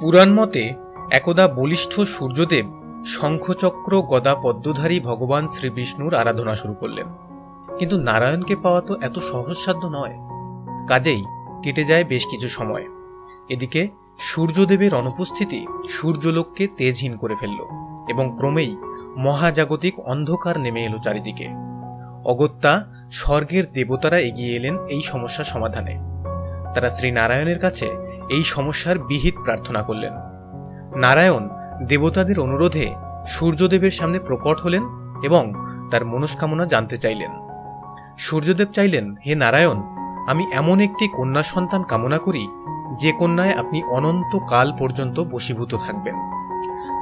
পুরাণ মতে, একদা বলিষ্ঠ সূর্যদেব শঙ্খচক্র গদা পদ্মধারী ভগবান শ্রীবিষ্ণুর আরাধনা শুরু করলেন। কিন্তু নারায়ণকে পাওয়া তো এত সহজসাধ্য নয়। কাজেই কেটে যায় বেশ কিছু সময়। এদিকে সূর্যদেবের অনুপস্থিতি সূর্যলোককে তেজহীন করে ফেলল এবং ক্রমেই মহাজাগতিক অন্ধকার নেমে এলো চারিদিকে। অগত্যা স্বর্গের দেবতারা এগিয়ে এলেন এই সমস্যা সমাধানে। তারা শ্রী নারায়ণের কাছে এই সমস্যার বিহিত প্রার্থনা করলেন। নারায়ণ দেবতাদের অনুরোধে সূর্যদেবের সামনে প্রকট হলেন এবং তার মনস্কামনা জানতে চাইলেন। সূর্যদেব চাইলেন, হে নারায়ণ, আমি এমন একটি কন্যা সন্তান কামনা করি, যে কন্যায় আপনি অনন্ত কাল পর্যন্ত বশীভূত থাকবেন।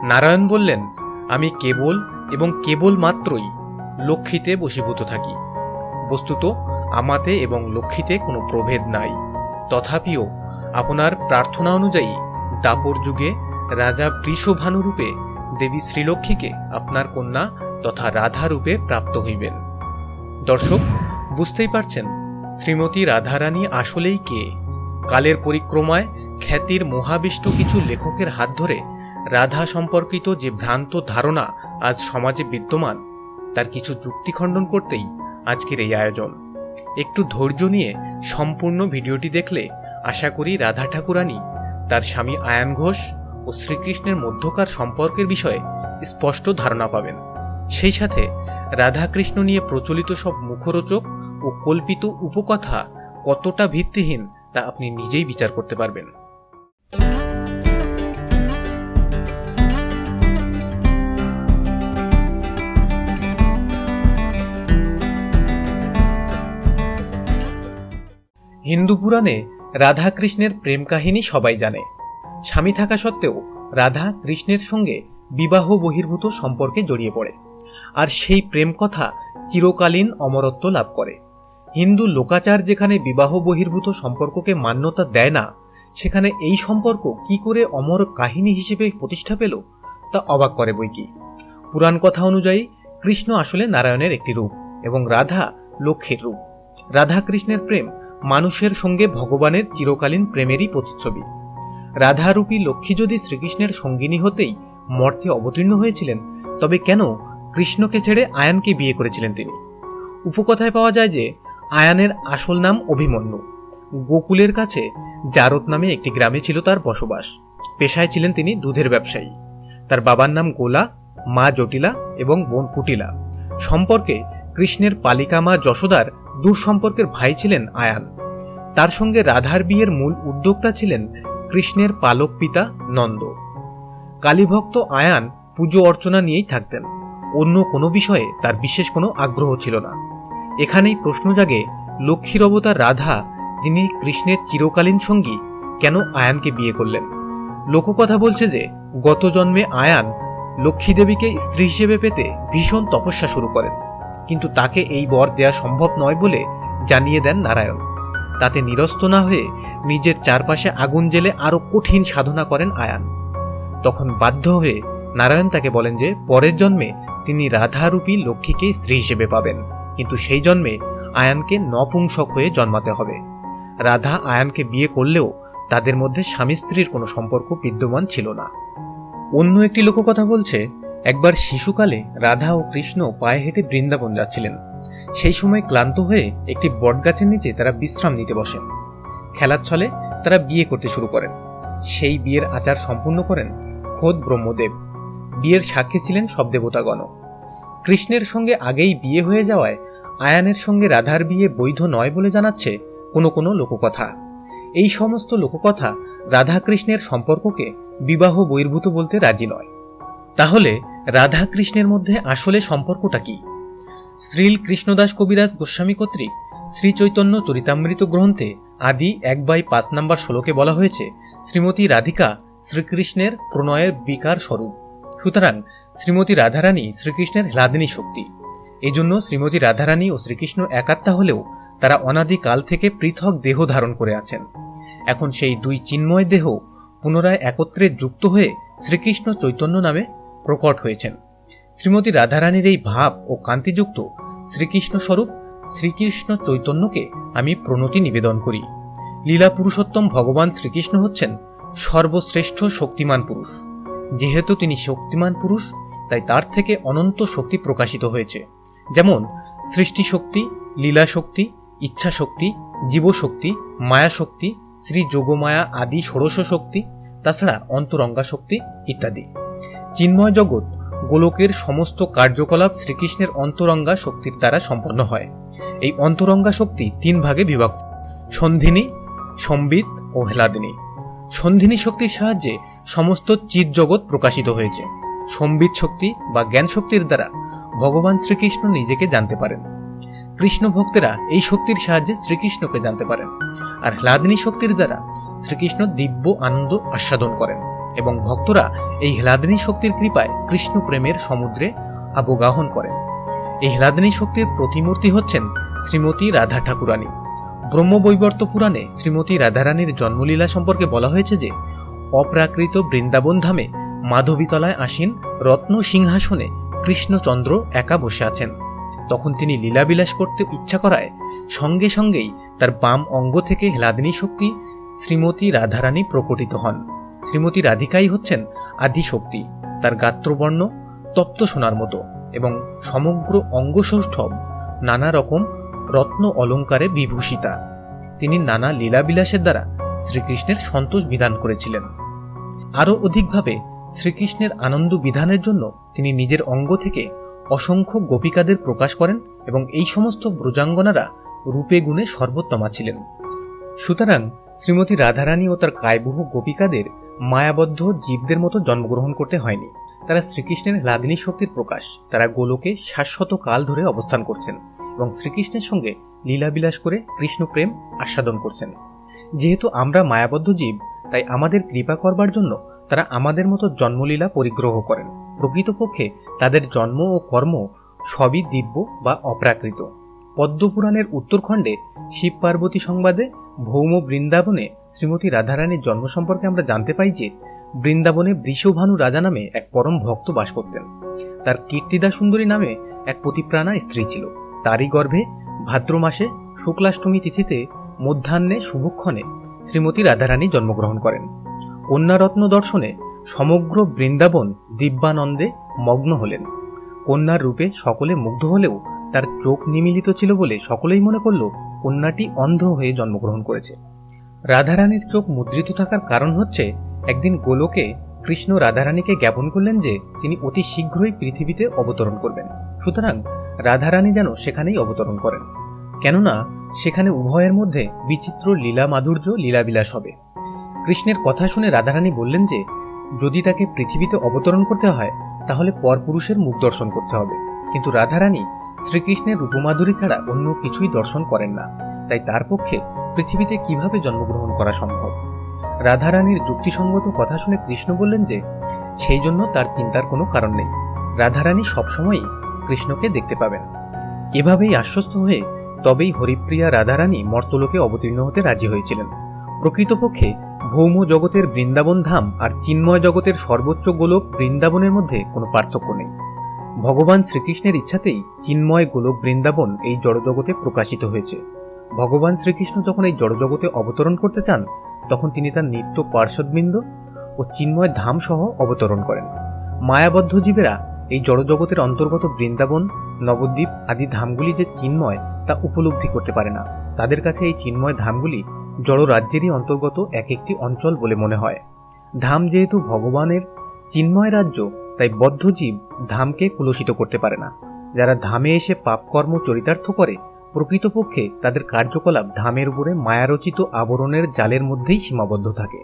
নারায়ণ বললেন, আমি কেবল এবং কেবল মাত্রই লক্ষ্মীতে বশীভূত থাকি। বস্তুত আমাতে এবং লক্ষ্মীতে কোনো প্রভেদ নাই। তথাপিও আপনার প্রার্থনা অনুযায়ী দাপর যুগে রাজা বৃষভানুরূপে দেবী শ্রীলক্ষ্মীকে আপনার কন্যা তথা রাধা রূপে প্রাপ্ত হইবেন। দর্শক, বুঝতেই পারছেন শ্রীমতী রাধারানী আসলেই কে। কালের পরিক্রমায় খ্যাতির মহাবিষ্ট কিছু লেখকের হাত ধরে রাধা সম্পর্কিত যে ভ্রান্ত ধারণা আজ সমাজে বিদ্যমান, তার কিছু যুক্তি খণ্ডন করতেই আজকের এই আয়োজন। একটু ধৈর্য নিয়ে সম্পূর্ণ ভিডিওটি দেখলে আশা করি রাধা ঠাকুরানী, তার স্বামী আয়ান ঘোষ ও শ্রীকৃষ্ণের মধ্যকার সম্পর্কের বিষয়ে স্পষ্ট ধারণা পাবেন। সেই সাথে রাধাকৃষ্ণ নিয়ে প্রচলিত সব মুখরোচক ও কল্পিত উপকথা কতটা ভিত্তিহীন তা আপনি নিজেই বিচার করতে পারবেন। হিন্দু পুরাণে রাধা কৃষ্ণের প্রেম কাহিনী সবাই জানে। স্বামী থাকা সত্ত্বেও রাধা কৃষ্ণের সঙ্গে বিবাহ বহির্ভূত সম্পর্কে জড়িয়ে পড়ে আর সেই প্রেম কথা চিরকালীন অমরত্ব লাভ করে। হিন্দু লোকাচার যেখানে বিবাহ বহির্ভূত সম্পর্ককে মান্যতা দেয় না, সেখানে এই সম্পর্ক কি করে অমর কাহিনী হিসেবে প্রতিষ্ঠা পেল তা অবাক করে বই কি। পুরাণ কথা অনুযায়ী কৃষ্ণ আসলে নারায়ণের একটি রূপ এবং রাধা লক্ষ্মীর রূপ। রাধা কৃষ্ণের প্রেম মানুষের সঙ্গে ভগবানের চিরকালীন প্রেমেরই প্রতিচ্ছবি। রাধারূপী লক্ষ্মী যদি শ্রীকৃষ্ণের সঙ্গিনী হতেই মর্তে অবতীর্ণ হয়েছিলেন, তবে কেন কৃষ্ণকে ছেড়ে আয়ানকে বিয়ে করেছিলেন তিনি? উপকথায় পাওয়া যায় যে, আয়ানের আসল নাম অভিমন্যু। গোকুলের কাছে জারত নামে একটি গ্রামে ছিল তার বসবাস। পেশায় ছিলেন তিনি দুধের ব্যবসায়ী। তার বাবার নাম গোলা, মা জটিলা এবং বোন কুটিলা। সম্পর্কে কৃষ্ণের পালিকা মা যশোদার দূর সম্পর্কের ভাই ছিলেন আয়ান তার সঙ্গে রাধার বিয়ের মূল উদ্যোক্তা ছিলেন কৃষ্ণের পালক পিতা নন্দ। কালীভক্ত আয়ান পুজো অর্চনা নিয়েই থাকতেন। অন্য কোনো বিষয়ে তার বিশেষ কোনো আগ্রহ ছিল না। এখানেই প্রশ্ন জাগে লক্ষ্মীর অবতার রাধা যিনি কৃষ্ণের চিরকালীন সঙ্গী কেন আয়ানকে বিয়ে করলেন? লোককথা বলছে যে গত জন্মে আয়ান লক্ষ্মী দেবীকে স্ত্রী হিসেবে পেতে ভীষণ তপস্যা শুরু করেন। কিন্তু তাকে এই বর দেয়া সম্ভব নয় বলে জানিয়ে দেন নারায়ণ। তাতে নিরস্ত না হয়ে নিজের চারপাশে আগুন জেলে আরও কঠিন সাধনা করেন আয়ান। তখন বাধ্য হয়ে নারায়ণ তাকে বলেন যে, পরের জন্মে তিনি রাধারূপী লক্ষ্মীকে স্ত্রী হিসেবে পাবেন, কিন্তু সেই জন্মে আয়ানকে নপুংসক হয়ে জন্মাতে হবে। রাধা আয়ানকে বিয়ে করলেও তাদের মধ্যে স্বামী স্ত্রীর কোনো সম্পর্ক বিদ্যমান ছিল না। অন্য একটি লোককথা বলছে একবার শিশুকালে রাধা ও কৃষ্ণ পায়ে হেঁটে বৃন্দাবন যাচ্ছিলেন। সেই সময় ক্লান্ত হয়ে একটি বটগাছের নিচে তারা বিশ্রাম নিতে বসেন। খেলার ছলে তারা বিয়ে করতে শুরু করেন। সেই বিয়ের আচার সম্পূর্ণ করেন খোদ ব্রহ্মদেব। বিয়ের সাক্ষী ছিলেন সব দেবতাগণ কৃষ্ণের সঙ্গে আগেই বিয়ে হয়ে যাওয়ায় আয়ানের সঙ্গে রাধার বিয়ে বৈধ নয় বলে জানাচ্ছে কোনো কোনো লোককথা। এই সমস্ত লোককথা রাধা কৃষ্ণের সম্পর্ককে বিবাহ বহির্ভূত বলতে রাজি নয়। তাহলে রাধা কৃষ্ণের মধ্যে আসলে সম্পর্কটা কি? শ্রীল কৃষ্ণদাস কবিরাজ গোস্বামী কর্তৃক শ্রী চৈতন্য চরিতামৃত গ্রন্থে আদি এক বাই পাঁচ নাম্বার ষোলোকে বলা হয়েছে, শ্রীমতী রাধিকা শ্রীকৃষ্ণের প্রণয়ের বিকার স্বরূপ। সুতরাং শ্রীমতী রাধারানী শ্রীকৃষ্ণের হ্লাদিনী শক্তি। এজন্য শ্রীমতী রাধারানী ও শ্রীকৃষ্ণ একাত্মা হলেও তারা অনাদিকাল থেকে পৃথক দেহ ধারণ করে আছেন। এখন সেই দুই চিন্ময় দেহ পুনরায় একত্রে যুক্ত হয়ে শ্রীকৃষ্ণ চৈতন্য নামে প্রকট হয়েছেন। শ্রীমতী রাধারানীর এই ভাব ও কান্তিযুক্ত শ্রীকৃষ্ণ স্বরূপ শ্রীকৃষ্ণ চৈতন্যকে আমি প্রণতি নিবেদন করি। লীলা পুরুষোত্তম ভগবান শ্রীকৃষ্ণ হচ্ছেন সর্বশ্রেষ্ঠ শক্তিমান পুরুষ। যেহেতু তিনি শক্তিমান পুরুষ, তাই তার থেকে অনন্ত শক্তি প্রকাশিত হয়েছে। যেমন সৃষ্টি শক্তি লীলা শক্তি ইচ্ছা শক্তি জীবশক্তি মায়া শক্তি শ্রী যোগমায়া আদি ষোড়শ শক্তি তাছাড়া অন্তরঙ্গা শক্তি ইত্যাদি। চিন্ময় জগৎ গোলকের সমস্ত কার্যকলাপ শ্রীকৃষ্ণের অন্তরঙ্গা শক্তির দ্বারা সম্পন্ন হয়। এই অন্তরঙ্গা শক্তি তিন ভাগে বিভক্ত। সন্ধিনী, সম্বিত ও হেলাদিনী। সন্ধিনী শক্তির সাহায্যে সমস্ত চিৎ জগৎ প্রকাশিত হয়েছে। সম্বিত শক্তি বা জ্ঞান শক্তির দ্বারা ভগবান শ্রীকৃষ্ণ নিজেকে জানতে পারেন। কৃষ্ণ ভক্তেরা এই শক্তির সাহায্যে শ্রীকৃষ্ণকে জানতে পারেন। আর হ্লাদিনী শক্তির দ্বারা শ্রীকৃষ্ণ দিব্য আনন্দ আস্বাদন করেন। এবং ভক্তরা এই হেলাদিনী শক্তির কৃপায় কৃষ্ণ প্রেমের সমুদ্রে আবগাহন করেন। এই হেলাদিনী শক্তির প্রতিমূর্তি হচ্ছেন শ্রীমতী রাধা ঠাকুরানী। ব্রহ্মবৈবর্ত পুরাণে শ্রীমতী রাধারানীর জন্মলীলা সম্পর্কে বলা হয়েছে যে, অপ্রাকৃত বৃন্দাবন ধামে মাধবীতলায় আসীন রত্ন সিংহাসনে কৃষ্ণচন্দ্র একা বসে আছেন। তখন তিনি লীলাবিলাস করতে ইচ্ছা করায় সঙ্গে সঙ্গেই তার বাম অঙ্গ থেকে হেলাদিনী শক্তি শ্রীমতী রাধারানী প্রকটিত হন। শ্রীমতী রাধিকাই হচ্ছেন আদিশক্তি, তার গাত্রবর্ণ, তপ্ত সোনার মতো এবং সমগ্র অঙ্গসৌষ্ঠব নানা রকম রত্ন অলঙ্কারে বিভূষিতা। তিনি নানা লীলাবিলাসের দ্বারা শ্রীকৃষ্ণের সন্তোষ বিধান করেছিলেন। আরও অধিকভাবে শ্রীকৃষ্ণের আনন্দ বিধানের জন্য তিনি নিজের অঙ্গ থেকে অসংখ্য গোপিকাদের প্রকাশ করেন এবং এই সমস্ত ব্রজাঙ্গনারা রূপে গুণে সর্বোত্তমা ছিলেন। সুতরাং শ্রীমতী রাধারানী ও তার কায়বুহ গোপিকাদের মায়াবদ্ধ জীবদের মতো জন্মগ্রহণ করতে হয়নি। তারা শ্রীকৃষ্ণের লাদিনী শক্তির প্রকাশ, তারা গোলকে শাশ্বত কাল ধরে অবস্থান করছেন এবং শ্রীকৃষ্ণের সঙ্গে লীলাবিলাস করে কৃষ্ণ প্রেম আস্বাদন করছেন। যেহেতু আমরা মায়াবদ্ধ জীব, তাই আমাদের কৃপা করবার জন্য তারা আমাদের মতো জন্মলীলা পরিগ্রহ করেন। প্রকৃতপক্ষে তাদের জন্ম ও কর্ম সবই দিব্য বা অপ্রাকৃত। পদ্মপুরাণের উত্তরখণ্ডে শিব পার্বতী সংবাদে ভৌম বৃন্দাবনে শ্রীমতী রাধারানীর জন্ম সম্পর্কে আমরা জানতে পাই যে বৃন্দাবনে বৃষভানু রাজা নামে এক পরম ভক্ত বাস করতেন। তার কীর্তিদা সুন্দরী নামে এক পতিপ্রাণা স্ত্রী ছিল। তারই গর্ভে ভাদ্র মাসে শুক্লাষ্টমী তিথিতে মধ্যাহ্নে শুভক্ষণে শ্রীমতী রাধারানী জন্মগ্রহণ করেন। কন্যারত্ন দর্শনে সমগ্র বৃন্দাবন দিব্যানন্দে মগ্ন হলেন। কন্যার রূপে সকলে মুগ্ধ হলেও তার চোখ নিমিলিত ছিল বলে সকলেই মনে করল কন্যাটি অন্ধ হয়ে জন্মগ্রহণ করেছে। রাধারানীর চোখ মুদ্রিত থাকার কারণ হচ্ছে, একদিন গোলকে কৃষ্ণ রাধারানীকে জ্ঞাপন করলেন যে তিনি অতি শীঘ্রই পৃথিবীতে অবতরণ করবেন। সুতরাং রাধারানী যেন সেখানেই অবতরণ করেন। কেননা সেখানে উভয়ের মধ্যে বিচিত্র লীলা মাধুর্য, লীলাবিলাস হবে। কৃষ্ণের কথা শুনে রাধারানী বললেন যে, যদি তাকে পৃথিবীতে অবতরণ করতে হয়, তাহলে পরপুরুষের মুখ দর্শন করতে হবে। কিন্তু রাধারানী শ্রীকৃষ্ণের রূপমাধুরী ছাড়া অন্য কিছুই দর্শন করেন না। তাই তার পক্ষে পৃথিবীতে কীভাবে জন্মগ্রহণ করা সম্ভব? রাধারানীর যুক্তিসঙ্গত কথা শুনে কৃষ্ণ বললেন যে, সেই জন্য তার চিন্তার কোনো কারণ নেই। রাধারানী সবসময়ই কৃষ্ণকে দেখতে পাবেন। এভাবেই আশ্বস্ত হয়ে তবেই হরিপ্রিয়া রাধারানী মর্তলোকে অবতীর্ণ হতে রাজি হয়েছিলেন। প্রকৃতপক্ষে ভৌম জগতের বৃন্দাবন ধাম আর চিন্ময় জগতের সর্বোচ্চ গোলক বৃন্দাবনের মধ্যে কোনো পার্থক্য নেই। ভগবান শ্রীকৃষ্ণের ইচ্ছাতেই চিন্ময় গোলক বৃন্দাবন এই জড়জগতে প্রকাশিত হয়েছে। ভগবান শ্রীকৃষ্ণ যখন এই জড়জগতে অবতরণ করতে চান, তখন তিনি তার নিত্য পার্শ্বদবৃন্দ ও চিন্ময় ধাম সহ অবতরণ করেন। মায়াবদ্ধ জীবেরা এই জড়জগতের অন্তর্গত বৃন্দাবন, নবদ্বীপ আদি ধামগুলি যে চিন্ময়, তা উপলব্ধি করতে পারে না। তাদের কাছে এই চিন্ময় ধামগুলি জড় রাজ্যেরই অন্তর্গত এক একটি অঞ্চল বলে মনে হয়। ধাম যেহেতু ভগবানের চিন্ময় রাজ্য তাই বদ্ধজীব ধামকে কুলসিত করতে পারে না। যারা ধামে এসে পাপকর্ম চরিতার্থ করে, প্রকৃতপক্ষে তাদের কার্যকলাপ ধামের উপরে মায়ারচিত আবরণের জালের মধ্যেই সীমাবদ্ধ থাকে।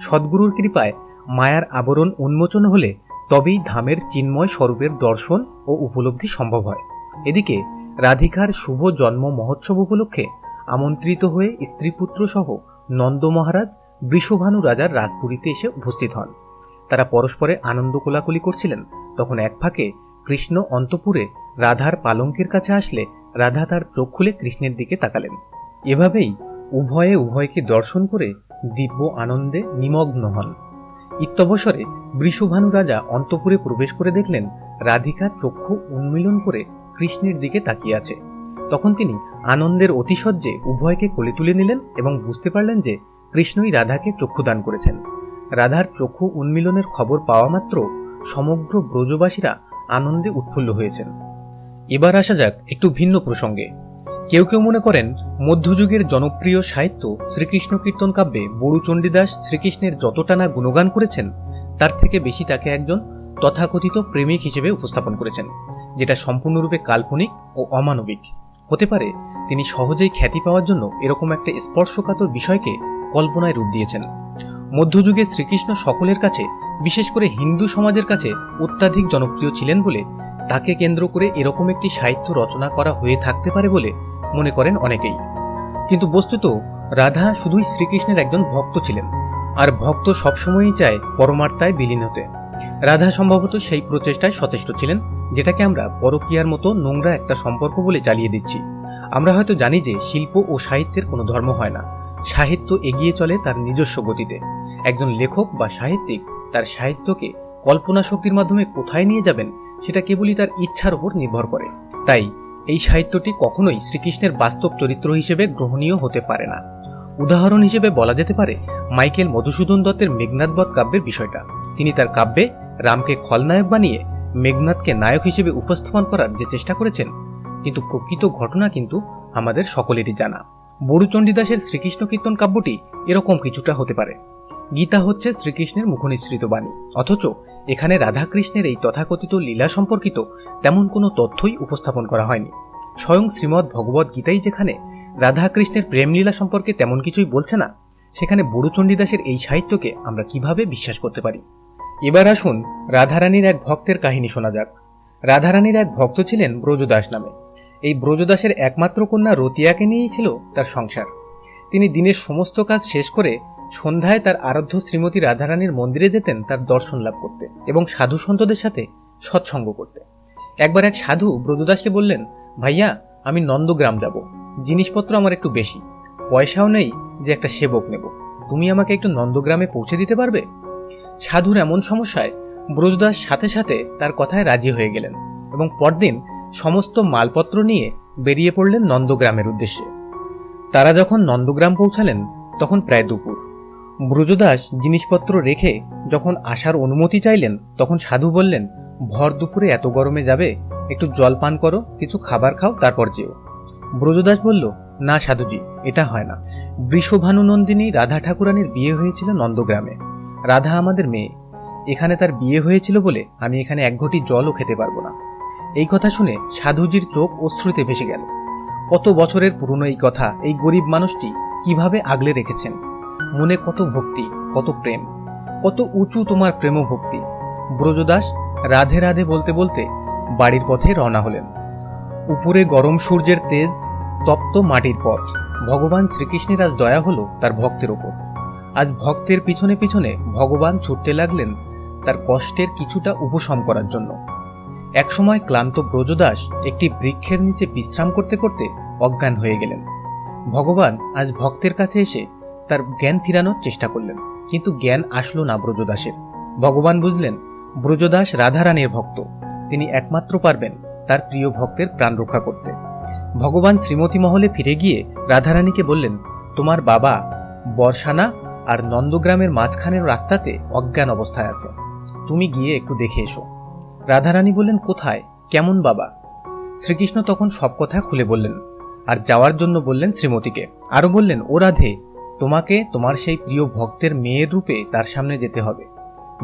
সদ্গুরুর কৃপায় মায়ার আবরণ উন্মোচন হলে তবেই ধামের চিন্ময় স্বরূপের দর্শন ও উপলব্ধি সম্ভব হয়। এদিকে রাধিকার শুভ জন্ম মহোৎসব উপলক্ষে আমন্ত্রিত হয়ে স্ত্রীপুত্র সহ নন্দ মহারাজ বৃষভানু রাজার রাজপুরীতে এসে উপস্থিত হন। তারা পরস্পরে আনন্দ কোলাকুলি করছিলেন। তখন এক ফাঁকে কৃষ্ণ অন্তপুরে রাধার পালঙ্কের কাছে আসলে রাধা তার চোখ খুলে কৃষ্ণের দিকে তাকালেন। এভাবেই উভয়ে উভয়কে দর্শন করে দিব্য আনন্দে নিমগ্ন হন। ইত্যবসরে বৃষভানু রাজা অন্তপুরে প্রবেশ করে দেখলেন রাধিকা চক্ষু উন্মিলন করে কৃষ্ণের দিকে তাকিয়ে আছে। তখন তিনি আনন্দের অতিশয্যে উভয়কে কোলে তুলে নিলেন এবং বুঝতে পারলেন যে কৃষ্ণই রাধাকে চক্ষুদান করেছেন। রাধার চক্ষু উন্মিলনের খবর পাওয়া মাত্র সমগ্র ব্রজবাসীরা আনন্দে উৎফুল্ল হয়েছেন। এবার আসা যাক একটু ভিন্ন প্রসঙ্গে। কেউ কেউ মনে করেন মধ্যযুগের জনপ্রিয় সাহিত্য শ্রীকৃষ্ণ কীর্তন কাব্যে বড়ু চণ্ডীদাস শ্রীকৃষ্ণের যতটা না গুণগান করেছেন, তার থেকে বেশি তাকে একজন তথাকথিত প্রেমিক হিসেবে উপস্থাপন করেছেন, যেটা সম্পূর্ণরূপে কাল্পনিক ও অমানবিক। হতে পারে তিনি সহজেই খ্যাতি পাওয়ার জন্য এরকম একটা স্পর্শকাতর বিষয়কে কল্পনায় রূপ দিয়েছেন। মধ্যযুগে শ্রীকৃষ্ণ সকলের কাছে, বিশেষ করে হিন্দু সমাজের কাছে, অত্যাধিক জনপ্রিয় ছিলেন বলে তাকে কেন্দ্র করে এরকম একটি সাহিত্য রচনা করা হয়ে থাকতে পারে বলে মনে করেন অনেকেই। কিন্তু বস্তুত রাধা শুধুই শ্রীকৃষ্ণের একজন ভক্ত ছিলেন, আর ভক্ত সবসময়ই চায় পরমার্তায় বিলীন হতে। রাধা সম্ভবত সেই প্রচেষ্টায় সচেষ্ট ছিলেন, যেটাকে আমরা পরকীয়ার মতো নোংরা একটা সম্পর্ক বলে চালিয়ে দিচ্ছি। আমরা হয়তো জানি যে শিল্প ও সাহিত্যের কোনো ধর্ম হয় না। সাহিত্য এগিয়ে চলে তার নিজস্ব গতিতে। একজন লেখক বা সাহিত্যিক তার সাহিত্যকে কল্পনা শক্তির মাধ্যমে কোথায় নিয়ে যাবেন, সেটা কেবলই তার ইচ্ছার উপর নির্ভর করে। তাই এই সাহিত্যটি কখনোই শ্রীকৃষ্ণের বাস্তব চরিত্র হিসেবে গ্রহণীয় হতে পারে না। উদাহরণ হিসেবে বলা যেতে পারে মাইকেল মধুসূদন দত্তের মেঘনাথবধ কাব্যের বিষয়টা। তিনি তার কাব্যে রামকে খলনায়ক বানিয়ে মেঘনাথকে নায়ক হিসেবে উপস্থাপন করার যে চেষ্টা করেছেন, কিন্তু প্রকৃত ঘটনা কিন্তু আমাদের সকলেরই জানা। বড়ুচণ্ডীদাসের শ্রীকৃষ্ণ কীর্তন কাব্যটি এরকম কিছুটা হতে পারে। গীতা হচ্ছে শ্রীকৃষ্ণের মুখনিসৃত বাণী, অথচ এখানে রাধাকৃষ্ণের এই তথাকথিত লীলা সম্পর্কিত তেমন কোনো তথ্যই উপস্থাপন করা হয়নি। স্বয়ং শ্রীমৎ ভগবত গীতাই যেখানে রাধাকৃষ্ণের প্রেমলীলা সম্পর্কে তেমন কিছুই বলছে না, সেখানে বড়ুচণ্ডীদাসের এই সাহিত্যকে আমরা কীভাবে বিশ্বাস করতে পারি? এবার আসুন রাধারানীর এক ভক্তের কাহিনী শোনা যাক। রাধারানীর এক ভক্ত ছিলেন ব্রজদাস নামে। এই ব্রজদাসের একমাত্র কন্যা রতিয়াকে নিয়েই ছিল তার সংসার। তিনি দিনের সমস্ত কাজ শেষ করে সন্ধ্যায় তার আরাধ্য শ্রীমতী রাধারানীর মন্দিরে যেতেন তার দর্শন লাভ করতে এবং সাধু সন্তদের সাথে সৎসঙ্গ করতে। একবার এক সাধু ব্রজদাসকে বললেন, ভাইয়া, আমি নন্দগ্রাম যাব। জিনিসপত্র আমার একটু বেশি। পয়সাও নেই যে একটা সেবক নেব। তুমি আমাকে একটু নন্দগ্রামে পৌঁছে দিতে পারবে? সাধুর এমন সমস্যায় ব্রজদাস সাথে সাথে তার কথায় রাজি হয়ে গেলেন এবং পরদিন সমস্ত মালপত্র নিয়ে বেরিয়ে পড়লেন নন্দগ্রামের উদ্দেশ্যে। তারা যখন নন্দগ্রাম পৌঁছালেন, তখন প্রায় দুপুর। ব্রজদাস জিনিসপত্র রেখে যখন আসার অনুমতি চাইলেন, তখন সাধু বললেন, ভর দুপুরে এত গরমে যাবে, একটু জল পান করো, কিছু খাবার খাও, তারপর যেও। ব্রজদাস বলল, না সাধুজি, এটা হয় না। বৃষভানু নন্দিনী রাধা ঠাকুরানীর বিয়ে হয়েছিল নন্দগ্রামে। রাধা আমাদের মেয়ে। এখানে তার বিয়ে হয়েছিল বলে আমি এখানে এক ঘটি জলও খেতে পারব না। এই কথা শুনে সাধুজির চোখ অশ্রুতে ভেসে গেল। কত বছরের পুরনো এই কথা, এই গরিব মানুষটি কীভাবে আগলে রেখেছেন? মনে কত ভক্তি, কত প্রেম, কত উঁচু তোমার প্রেম ভক্তি ব্রজদাস রাধে রাধে বলতে বলতে বাড়ির পথে রওনা হলেন। উপরে গরম সূর্যের তেজ, তপ্ত মাটির পথ। ভগবান শ্রীকৃষ্ণের আজ দয়া হলো তার ভক্তের ওপর। আজ ভক্তের পিছনে পিছনে ভগবান ছুটতে লাগলেন তার কষ্টের কিছুটা উপশম করার জন্য। একসময় ক্লান্ত ব্রজদাস একটি বৃক্ষের নিচে বিশ্রাম করতে করতে অজ্ঞান হয়ে গেলেন। ভগবান আজ ভক্তের কাছে এসে তার জ্ঞান ফিরানোর চেষ্টা করলেন, কিন্তু জ্ঞান আসলো না ব্রজদাসের। ভগবান বুঝলেন, ব্রজদাস রাধারানীর ভক্ত, তিনি একমাত্র পারবেন তার প্রিয় ভক্তের প্রাণ রক্ষা করতে। ভগবান শ্রীমতী মহলে ফিরে গিয়ে রাধারানীকে বললেন, তোমার বাবা বর্ষানা আর নন্দগ্রামের মাঝখানের রাস্তাতে অজ্ঞান অবস্থায় আছে। তুমি গিয়ে একটু দেখে এসো। রাধারানী বললেন, কোথায়? কেমন বাবা? শ্রীকৃষ্ণ তখন সব কথা খুলে বললেন আর যাওয়ার জন্য বললেন শ্রীমতীকে আরও বললেন, ও রাধে, তোমাকে তোমার সেই প্রিয় ভক্তের মেয়ের রূপে তার সামনে যেতে হবে।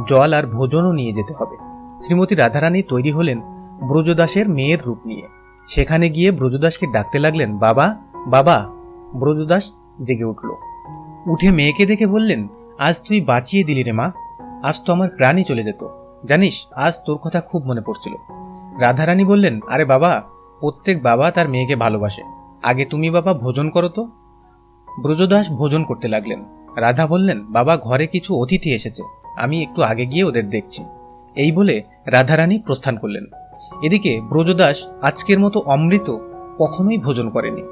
জল আর ভোজনও নিয়ে যেতে হবে। শ্রীমতী রাধারানী তৈরি হলেন ব্রজদাসের মেয়ের রূপ নিয়ে। সেখানে গিয়ে ব্রজদাসকে ডাকতে লাগলেন, বাবা বাবা! ব্রজদাস জেগে উঠল। উঠে মেয়েকে দেখে বললেন, আজ তুই বাঁচিয়ে দিলি রে মা। আজ তো আমার প্রাণই চলে যেত। জানিস, আজ তোর কথা খুব মনে পড়ছিল। রাধারানী বললেন, আরে বাবা, প্রত্যেক বাবা তার মেয়েকে ভালোবাসে। আগে তুমি বাবা ভোজন করো তো। ব্রজদাস ভোজন করতে লাগলেন। রাধা বললেন, বাবা, ঘরে কিছু অতিথি এসেছে। আমি একটু আগে গিয়ে ওদের দেখছি। এই বলে রাধারানী প্রস্থান করলেন। এদিকে ব্রজদাস আজকের মতো অমৃত কখনোই ভোজন করেনি।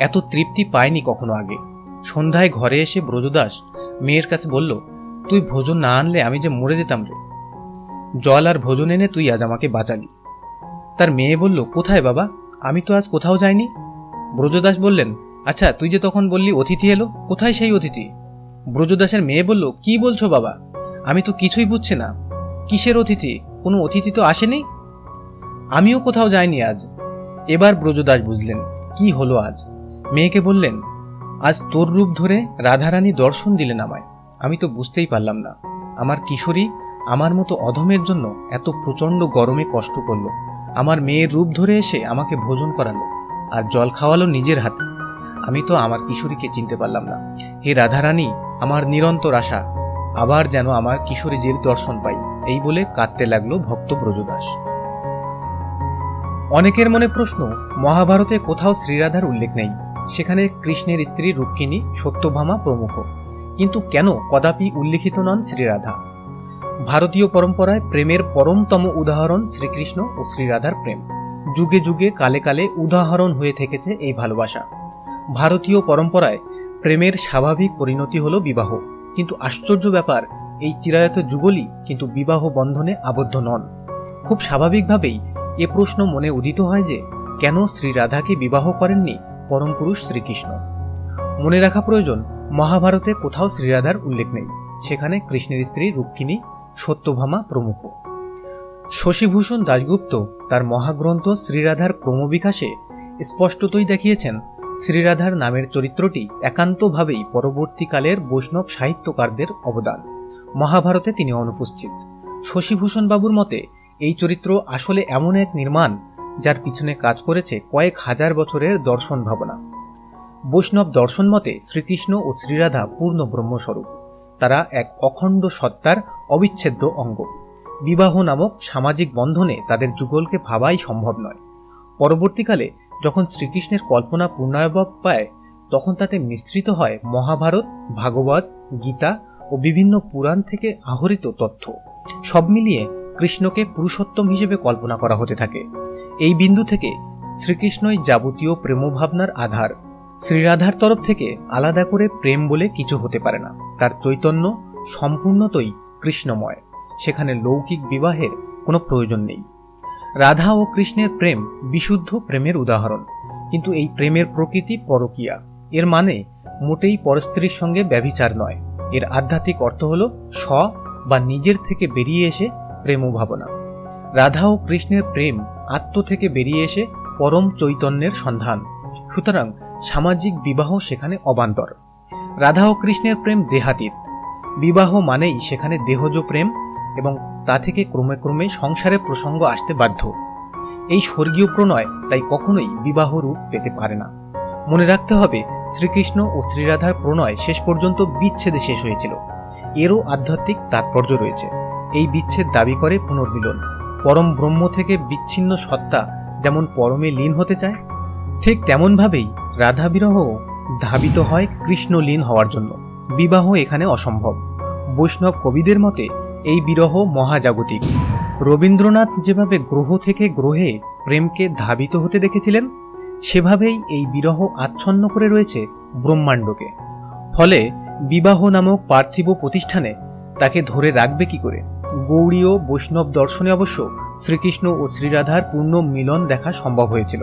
এত তৃপ্তি পায়নি কখনো আগে। সন্ধ্যায় ঘরে এসে ব্রজদাস মেয়ের কাছে বলল, তুই ভোজন না আনলে আমি যে মরে যেতাম রে। জল আর ভোজন এনে তুই আজ আমাকে বাঁচালি। তার মেয়ে বলল, কোথায় বাবা? আমি তো আজ কোথাও যাইনি। ব্রজদাস বললেন আচ্ছা তুই যে তখন বললি অতিথি এলো, কোথায় সেই অতিথি? ব্রজদাসের মেয়ে বলল, কি বলছো বাবা? আমি তো কিছুই বুঝছি না। কিসের অতিথি? কোনো অতিথি তো আসেনি? আমিও কোথাও যাইনি আজ। এবার ব্রজদাস বুঝলেন, কি হলো আজ? মেয়েকে বললেন আজ তোর রূপ ধরে রাধারানী দর্শন দিলেন আমায়। আমি তো বুঝতেই পারলাম না, আমার কিশোরী আমার মতো অধমের জন্য এত প্রচণ্ড গরমে কষ্ট করল। আমার মেয়ের রূপ ধরে এসে আমাকে ভোজন করালো আর জল খাওয়ালো নিজের হাতে। আমি তো আমার কিশোরীকে চিনতে পারলাম না। হে রাধারানী, আমার নিরন্তর আশা, আবার যেন আমার কিশোরীজির দর্শন পাই, এই বলে কাঁদতে লাগল ভক্ত ব্রজদাস। অনেকের মনে প্রশ্ন, মহাভারতে কোথাও শ্রীরাধার উল্লেখ নেই। সেখানে কৃষ্ণের স্ত্রী রুক্মিণী সত্যভামা প্রমুখ। কিন্তু কেন কদাপি উল্লিখিত নন শ্রীরাধা? ভারতীয় পরম্পরায় প্রেমের পরমতম উদাহরণ শ্রীকৃষ্ণ ও শ্রীরাধার প্রেম। যুগে যুগে কালে কালে উদাহরণ হয়ে থেকেছে এই ভালোবাসা। ভারতীয় পরম্পরায় প্রেমের স্বাভাবিক পরিণতি হল বিবাহ। কিন্তু আশ্চর্য ব্যাপার, এই চিরায়ত যুগলই কিন্তু বিবাহ বন্ধনে আবদ্ধ নন। খুব স্বাভাবিকভাবেই এ প্রশ্ন মনে উদিত হয় যে, কেন শ্রীরাধাকে বিবাহ করেননি পরম পুরুষ শ্রীকৃষ্ণ। মনে রাখা প্রয়োজন, মহাভারতে কোথাও শ্রীরাধার উল্লেখ নেই। সেখানে কৃষ্ণের স্ত্রী রুক্মিণী, সত্যভামা প্রমুখ। শশীভূষণ দাশগুপ্ত তার মহাগ্রন্থ শ্রীরাধার ক্রমবিকাশে স্পষ্টতই দেখিয়েছেন, শ্রীরাধার নামের চরিত্রটি একান্তভাবেই পরবর্তীকালের বৈষ্ণব সাহিত্যকারদের অবদান। মহাভারতে তিনি অনুপস্থিত। শশীভূষণ বাবুর মতে, এই চরিত্র আসলে এমন এক নির্মাণ যার পিছনে কাজ করেছে কয়েক হাজার বছরের দর্শন ভাবনা। বৈষ্ণব দর্শন মতে শ্রীকৃষ্ণ ও শ্রীরাধা পূর্ণ ব্রহ্মস্বরূপ। তারা এক অখণ্ড সত্তার অবিচ্ছেদ্য অঙ্গ। বিবাহ নামক সামাজিক বন্ধনে তাদের যুগলকে ভাবাই সম্ভব নয়। পরবর্তীকালে যখন শ্রীকৃষ্ণের কল্পনা পূর্ণায়ব পায়, তখন তাতে মিশ্রিত হয় মহাভারত, ভাগবত, গীতা ও বিভিন্ন পুরাণ থেকে আহরিত তথ্য। সব মিলিয়ে কৃষ্ণকে পুরুষোত্তম হিসেবে কল্পনা করা হতে থাকে। এই বিন্দু থেকে শ্রীকৃষ্ণই যাবতীয় প্রেমভাবনার আধার। শ্রীরাধার তরফ থেকে আলাদা করে প্রেম বলে কিছু হতে পারে না। তার চৈতন্য সম্পূর্ণতই কৃষ্ণময়। সেখানে লৌকিক বিবাহের কোনো প্রয়োজন নেই। রাধা ও কৃষ্ণের প্রেম বিশুদ্ধ প্রেমের উদাহরণ। কিন্তু এই প্রেমের প্রকৃতি পরকীয়া। এর মানে মোটেই পরস্ত্রীর সঙ্গে ব্যভিচার নয়। এর আধ্যাত্মিক অর্থ হল স্ব বা নিজের থেকে বেরিয়ে এসে প্রেম ভাবনা রাধা ও কৃষ্ণের প্রেম আত্ম থেকে বেরিয়ে এসে পরম চৈতন্যের সন্ধান। সুতরাং সামাজিক বিবাহ সেখানে অবান্তর। রাধা ও কৃষ্ণের প্রেম দেহাতীত। বিবাহ মানেই সেখানে দেহজ প্রেম এবং তা থেকে ক্রমে ক্রমে সংসারের প্রসঙ্গ আসতে বাধ্য। এই স্বর্গীয় প্রণয় তাই কখনোই বিবাহ রূপ পেতে পারে না। মনে রাখতে হবে, শ্রীকৃষ্ণ ও শ্রীরাধার প্রণয় শেষ পর্যন্ত বিচ্ছেদে শেষ হয়েছিল। এরও আধ্যাত্মিক তাৎপর্য রয়েছে। এই বিচ্ছেদ দাবি করে পুনর্মিলন। পরম ব্রহ্ম থেকে বিচ্ছিন্ন সত্তা যেমন পরমে লীন হতে চায়, ঠিক তেমনভাবেই রাধা বিরহ ধাবিত হয় কৃষ্ণ লীন হওয়ার জন্য। বিবাহ এখানে অসম্ভব। বৈষ্ণব কবিদের মতে এই বিরহ মহাজাগতিক। রবীন্দ্রনাথ যেভাবে গ্রহ থেকে গ্রহে প্রেমকে ধাবিত হতে দেখেছিলেন, সেভাবেই এই বিরহ আচ্ছন্ন করে রয়েছে ব্রহ্মাণ্ডকে। ফলে বিবাহ নামক পার্থিব প্রতিষ্ঠানে তাকে ধরে রাখবে কি করে? গৌড়ীয় বৈষ্ণব দর্শনে অবশ্য শ্রীকৃষ্ণ ও শ্রীরাধার পূর্ণ মিলন দেখা সম্ভব হয়েছিল।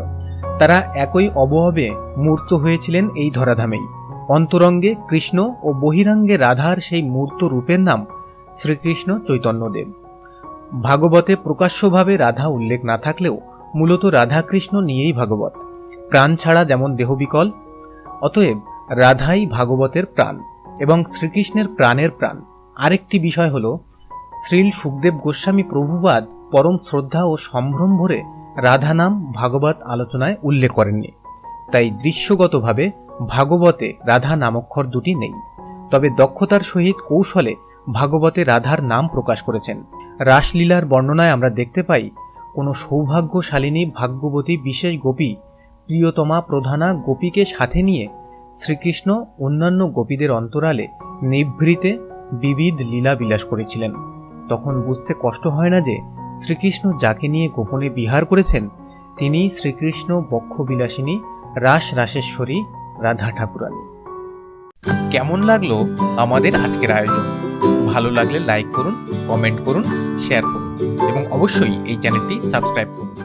তারা একই অবয়বে মূর্ত হয়েছিলেন এই ধরাধামেই। অন্তরঙ্গে কৃষ্ণ ও বহিরাঙ্গে রাধার সেই মূর্ত রূপের নাম শ্রীকৃষ্ণ চৈতন্যদেব। ভাগবতে প্রকাশ্যভাবে রাধা উল্লেখ না থাকলেও মূলত রাধাকৃষ্ণ নিয়েই ভাগবত। প্রাণ ছাড়া যেমন দেহবিকল অতএব রাধাই ভাগবতের প্রাণ এবং শ্রীকৃষ্ণের প্রাণের প্রাণ। আরেকটি বিষয় হল, শ্রীল সুখদেব গোস্বামী প্রভুবাদ পরম শ্রদ্ধা ও সম্ভ্রম ভরে রাধানাম ভাগবত আলোচনায় উল্লেখ করেননি। তাই দৃশ্যগতভাবে ভাগবতে রাধা নামক্ষর দুটি নেই। তবে দক্ষতার সহিত কৌশলে ভাগবতে রাধার নাম প্রকাশ করেছেন। রাসলীলার বর্ণনায় আমরা দেখতে পাই, কোনো সৌভাগ্যশালিনী ভাগ্যবতী বিশেষ গোপী প্রিয়তমা প্রধানা গোপীকে সাথে নিয়ে শ্রীকৃষ্ণ অন্যান্য গোপীদের অন্তরালে নিভৃতে বিবিধ লীলা বিলাস করেছিলেন। তখন বুঝতে কষ্ট হয় না যে শ্রীকৃষ্ণ যাকে নিয়ে গোপনে বিহার করেছেন, তিনি শ্রীকৃষ্ণ বক্ষবিলাসিনী রাস রাসেশ্বরী রাধা ঠাকুরানী কেমন লাগল আমাদের আজকের আয়োজন? ভালো লাগলে লাইক করুন কমেন্ট করুন শেয়ার করুন, এবং অবশ্যই এই চ্যানেলটি সাবস্ক্রাইব করুন।